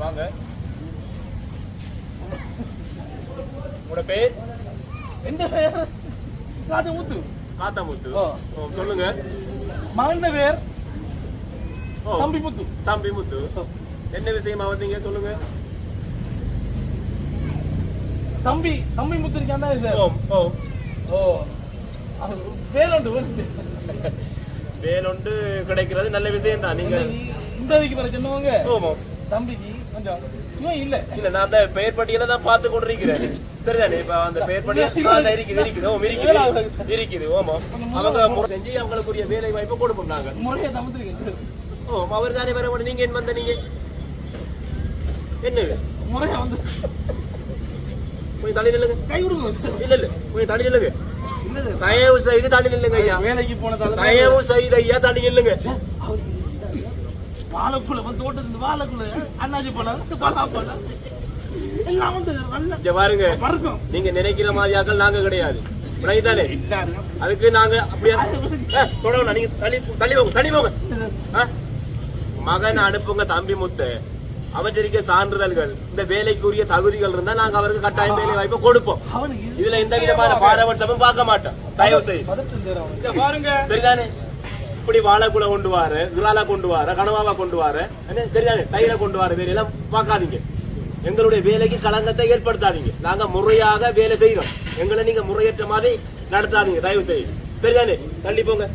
வாங்க. உங்களோட பேர்? எந்த பேர் காது முத்து காத்தாமுத்து. ஓ, சொல்லுங்க. மகன் பேர் தம்பி முத்து தம்பி முத்து என்ன விஷயமா வந்தீங்க சொல்லுங்க. தம்பி தம்பி முத்து இருக்கான் இது. ஓ ஓ. வேணுண்டு. வேலொண்டு கிடைக்கிறது நல்ல விஷயம் தான் நீங்க இந்த வீக்கு வர சொன்னவங்க. ஓமோ தம்பிக்கு கொஞ்சம் இவன் இல்ல. இல்ல நான் அந்த பெயர் பட்டியல தான் பார்த்து கொண்டிருக்கிறேன். சரிதானே இப்ப அந்த பெயர் பட்டியல் இருக்குது இருக்குது. ஓ இருக்குது. இருக்குது. ஓமா அவங்க செஞ்சு அவங்களுக்குரிய வேலை வாய்ப்பு கொடுப்போம் நாங்க முறையை தம்பிருக்கு ஓ அவர் தானே வர நீங்க என்ன வந்த நீங்க? என்ன முறையா வந்து. கொஞ்சம் தள்ளி நில்லுங்க. கை கொடுங்க. இல்ல இல்ல. கொஞ்சம் தள்ளி நில்லுங்க. தயவு செய்து தள்ளி நில்லுங்க ஐயா. வேலைக்கு போனதால தயவு செய்து ஐயா தள்ளி நில்லுங்க. வாழைக்குள்ள வந்து தோட்டத்துல வாழைக்குள்ள அண்ணாச்சி பழம் பலா பழம் எல்லாம் வந்து நல்ல இங்க பாருங்க. பறக்கும். நீங்க நினைக்கிற மாதிரியாக்கள் நாங்க கிடையாது. அதுக்கு நாங்க அப்படியே ஏ, தொடங்கணும். நீங்க தள்ளி தள்ளி போங்க தள்ளி போங்க. ஆ? மகன் அனுப்புங்க தம்பி முத்து. அவற்றிருக்க சான்றிதழ்கள். இந்த வேலைக்குரிய தகுதிகள் இருந்தா நாங்க அவருக்கு கட்டாயம் வேலை வாய்ப்பு கொடுப்போம். இதுல எந்த விதமான பாரபட்சமும் பார்க்க மாட்டோம். தயவு செய்து. பாருங்க. சரிதானே இப்படி வாழைக்குள்ள கொண்டு வார விராலா கொண்டு வார கனவாவா கொண்டு வார. சரிதானே டயில கொண்டு வார வேலையெல்லாம் பார்க்காதீங்க. எங்களுடைய வேலைக்கு களங்கத்தை ஏற்படுத்தாதீங்க. நாங்க முறையாக வேலை செய்யறோம் எங்களை நீங்க முறையற்ற மாதிரி நடத்தாதீங்க தயவு செய்து. சரிதானே தள்ளி போங்க.